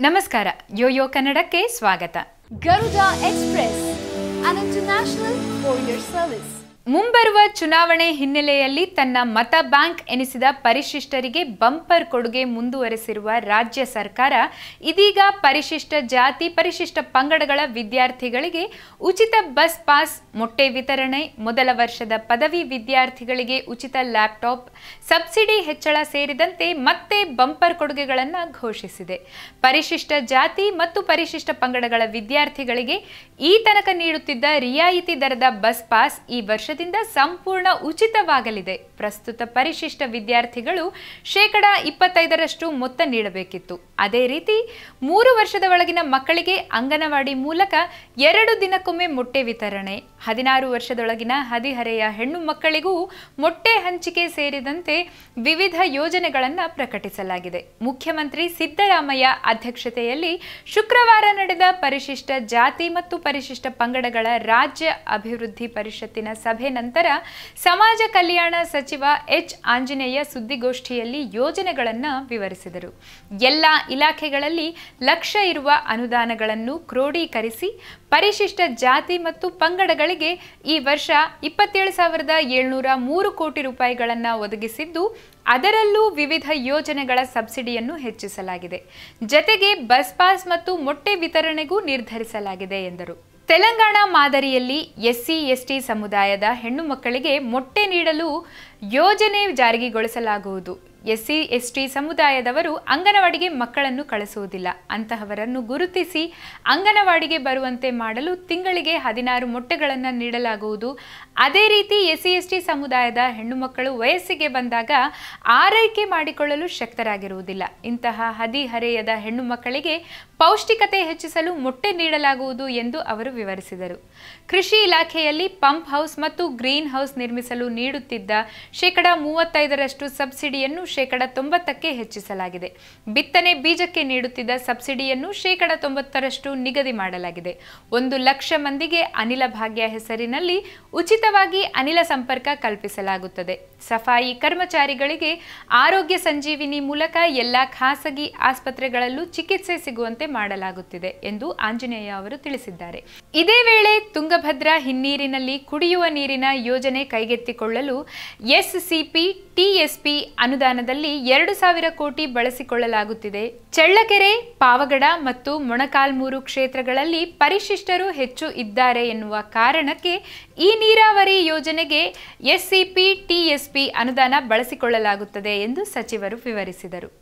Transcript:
ನಮಸ್ಕಾರ ಯೋಯೋ ಕನ್ನಡಕ್ಕೆ ಸ್ವಾಗತ. Garuda express and international courier service ಮುಂಬರುವ ಚುನಾವಣೆ ಹಿನ್ನೆಲೆಯಲ್ಲಿ ತನ್ನ ಮತ ಬ್ಯಾಂಕ್ ಎನಿಸಿದ ಪರಿಶಿಷ್ಟರಿಗೆ ಬಂಪರ್ ಕೊಡುಗೆ ಮುಂದುವರೆಸಿರುವ ರಾಜ್ಯ ಸರ್ಕಾರ, ಇದೀಗ ಪರಿಶಿಷ್ಟ ಜಾತಿ, ಪರಿಶಿಷ್ಟ ಪಂಗಡಗಳ ವಿದ್ಯಾರ್ಥಿಗಳಿಗೆ ಉಚಿತ ಬಸ್ ಪಾಸ್, ಮೊಟ್ಟೆ ವಿತರಣೆ, ಮೊದಲ ವರ್ಷದ ಪದವಿ ವಿದ್ಯಾರ್ಥಿಗಳಿಗೆ ಉಚಿತ ಲ್ಯಾಪ್ಟಾಪ್, ಸಬ್ಸಿಡಿ ಹೆಚ್ಚಳ ಸೇರಿದಂತೆ ಮತ್ತೆ ಬಂಪರ್ ಕೊಡುಗೆಗಳನ್ನು ಘೋಷಿಸಿದೆ. ಪರಿಶಿಷ್ಟ ಜಾತಿ ಮತ್ತು ಪರಿಶಿಷ್ಟ ಪಂಗಡಗಳ ವಿದ್ಯಾರ್ಥಿಗಳಿಗೆ ಈ ತನಕ ನೀಡುತ್ತಿದ್ದ ರಿಯಾಯಿತಿ ದರದ ಬಸ್ ಪಾಸ್ ಈ ವರ್ಷದಿಂದ ಸಂಪೂರ್ಣ ಉಚಿತವಾಗಲಿದೆ. ಪ್ರಸ್ತುತ ಪರಿಶಿಷ್ಟ ವಿದ್ಯಾರ್ಥಿಗಳು ಶೇಕಡ ಇಪ್ಪತ್ತೈದರಷ್ಟು ಮೊತ್ತ ನೀಡಬೇಕಿತ್ತು. ಅದೇ ರೀತಿ, ಮೂರು ವರ್ಷದ ಒಳಗಿನ ಮಕ್ಕಳಿಗೆ ಅಂಗನವಾಡಿ ಮೂಲಕ ಎರಡು ದಿನಕ್ಕೊಮ್ಮೆ ಮೊಟ್ಟೆ ವಿತರಣೆ. ಹದಿನಾರು ವರ್ಷದೊಳಗಿನ ಹದಿಹರೆಯ ಹೆಣ್ಣು ಮಕ್ಕಳಿಗೂ ಮೊಟ್ಟೆ ಹಂಚಿಕೆ ಸೇರಿದಂತೆ ವಿವಿಧ ಯೋಜನೆಗಳನ್ನು ಪ್ರಕಟಿಸಲಾಗಿದೆ. ಮುಖ್ಯಮಂತ್ರಿ ಸಿದ್ದರಾಮಯ್ಯ ಅಧ್ಯಕ್ಷತೆಯಲ್ಲಿ ಶುಕ್ರವಾರ ನಡೆದ ಪರಿಶಿಷ್ಟ ಜಾತಿ ಮತ್ತು ಪರಿಶಿಷ್ಟ ಪಂಗಡಗಳ ರಾಜ್ಯ ಅಭಿವೃದ್ಧಿ ಪರಿಷತ್ತಿನ ಸಭೆ ನಂತರ ಸಮಾಜ ಕಲ್ಯಾಣ ಸಚಿವ ಎಚ್. ಆಂಜನೇಯ ಸುದ್ದಿಗೋಷ್ಠಿಯಲ್ಲಿ ಯೋಜನೆಗಳನ್ನು ವಿವರಿಸಿದರು. ಎಲ್ಲ ಇಲಾಖೆಗಳಲ್ಲಿ ಲಕ್ಷ ಇರುವ ಅನುದಾನಗಳನ್ನು ಕ್ರೋಢೀಕರಿಸಿ ಪರಿಶಿಷ್ಟ ಜಾತಿ ಮತ್ತು ಪಂಗಡಗಳಿಗೆ ಈ ವರ್ಷ ಇಪ್ಪತ್ತೇಳು ಸಾವಿರದ ಏಳ್ನೂರ ಮೂರು ಕೋಟಿ ರೂಪಾಯಿಗಳನ್ನು ಒದಗಿಸಿದ್ದು, ಅದರಲ್ಲೂ ವಿವಿಧ ಯೋಜನೆಗಳ ಸಬ್ಸಿಡಿಯನ್ನು ಹೆಚ್ಚಿಸಲಾಗಿದೆ. ಜತೆಗೆ ಬಸ್ ಪಾಸ್ ಮತ್ತು ಮೊಟ್ಟೆ ವಿತರಣೆಗೂ ನಿರ್ಧರಿಸಲಾಗಿದೆ ಎಂದರು. ತೆಲಂಗಾಣ ಮಾದರಿಯಲ್ಲಿ ಎಸ್ಸಿ, ಎಸ್ಟಿ ಸಮುದಾಯದ ಹೆಣ್ಣು ಮಕ್ಕಳಿಗೆ ಮೊಟ್ಟೆ ನೀಡಲು ಯೋಜನೆ ಜಾರಿಗೊಳಿಸಲಾಗುವುದು. ಎಸ್ಸಿ, ಎಸ್ಟಿ ಸಮುದಾಯದವರು ಅಂಗನವಾಡಿಗೆ ಮಕ್ಕಳನ್ನು ಕಳಿಸುವುದಿಲ್ಲ. ಅಂತಹವರನ್ನು ಗುರುತಿಸಿ ಅಂಗನವಾಡಿಗೆ ಬರುವಂತೆ ಮಾಡಲು ತಿಂಗಳಿಗೆ ಹದಿನಾರು ಮೊಟ್ಟೆಗಳನ್ನು ನೀಡಲಾಗುವುದು. ಅದೇ ರೀತಿ ಎಸ್ಸಿ, ಎಸ್ಟಿ ಸಮುದಾಯದ ಹೆಣ್ಣು ಮಕ್ಕಳು ವಯಸ್ಸಿಗೆ ಬಂದಾಗ ಆರೈಕೆ ಮಾಡಿಕೊಳ್ಳಲು ಶಕ್ತರಾಗಿರುವುದಿಲ್ಲ. ಇಂತಹ ಹದಿಹರೆಯದ ಹೆಣ್ಣು ಮಕ್ಕಳಿಗೆ ಪೌಷ್ಟಿಕತೆ ಹೆಚ್ಚಿಸಲು ಮೊಟ್ಟೆ ನೀಡಲಾಗುವುದು ಎಂದು ಅವರು ವಿವರಿಸಿದರು. ಕೃಷಿ ಇಲಾಖೆಯಲ್ಲಿ ಪಂಪ್ ಹೌಸ್ ಮತ್ತು ಗ್ರೀನ್ ಹೌಸ್ ನಿರ್ಮಿಸಲು ನೀಡುತ್ತಿದ್ದ ಶೇಕಡ ಮೂವತ್ತೈದರಷ್ಟು ಸಬ್ಸಿಡಿಯನ್ನು ಶೇಕಡ ತೊಂಬತ್ತಕ್ಕೆ ಹೆಚ್ಚಿಸಲಾಗಿದೆ. ಬಿತ್ತನೆ ಬೀಜಕ್ಕೆ ನೀಡುತ್ತಿದ್ದ ಸಬ್ಸಿಡಿಯನ್ನು ಶೇಕಡ ತೊಂಬತ್ತರಷ್ಟು ನಿಗದಿ ಮಾಡಲಾಗಿದೆ. ಒಂದು ಲಕ್ಷ ಮಂದಿಗೆ ಅನಿಲ ಭಾಗ್ಯ ಹೆಸರಿನಲ್ಲಿ ಉಚಿತವಾಗಿ ಅನಿಲ ಸಂಪರ್ಕ ಕಲ್ಪಿಸಲಾಗುತ್ತದೆ. ಸಫಾಯಿ ಕರ್ಮಚಾರಿಗಳಿಗೆ ಆರೋಗ್ಯ ಸಂಜೀವಿನಿ ಮೂಲಕ ಎಲ್ಲ ಖಾಸಗಿ ಆಸ್ಪತ್ರೆಗಳಲ್ಲೂ ಚಿಕಿತ್ಸೆ ಸಿಗುವಂತೆ ಮಾಡಲಾಗುತ್ತಿದೆ ಎಂದು ಆಂಜನೇಯ ಅವರು ತಿಳಿಸಿದ್ದಾರೆ. ಇದೇ ವೇಳೆ ತುಂಗಭದ್ರಾ ಹಿನ್ನೀರಿನಲ್ಲಿ ಕುಡಿಯುವ ನೀರಿನ ಯೋಜನೆ ಕೈಗೆತ್ತಿಕೊಳ್ಳಲು ಎಸ್ಸಿಪಿ, ಟಿಎಸ್ಪಿ ಅನುದಾನದಲ್ಲಿ ಎರಡು ಸಾವಿರ ಕೋಟಿ ಬಳಸಿಕೊಳ್ಳಲಾಗುತ್ತಿದೆ. ಚಳ್ಳಕೆರೆ, ಪಾವಗಡ ಮತ್ತು ಮೊಣಕಾಲ್ಮೂರು ಕ್ಷೇತ್ರಗಳಲ್ಲಿ ಪರಿಶಿಷ್ಟರು ಹೆಚ್ಚು ಇದ್ದಾರೆ ಎನ್ನುವ ಕಾರಣಕ್ಕೆ ಈ ನೀರಾವರಿ ಯೋಜನೆಗೆ ಎಸ್ಸಿಪಿ, ಟಿಎಸ್ಪಿ ಅನುದಾನ ಬಳಸಿಕೊಳ್ಳಲಾಗುತ್ತದೆ ಎಂದು ಸಚಿವರು ವಿವರಿಸಿದರು.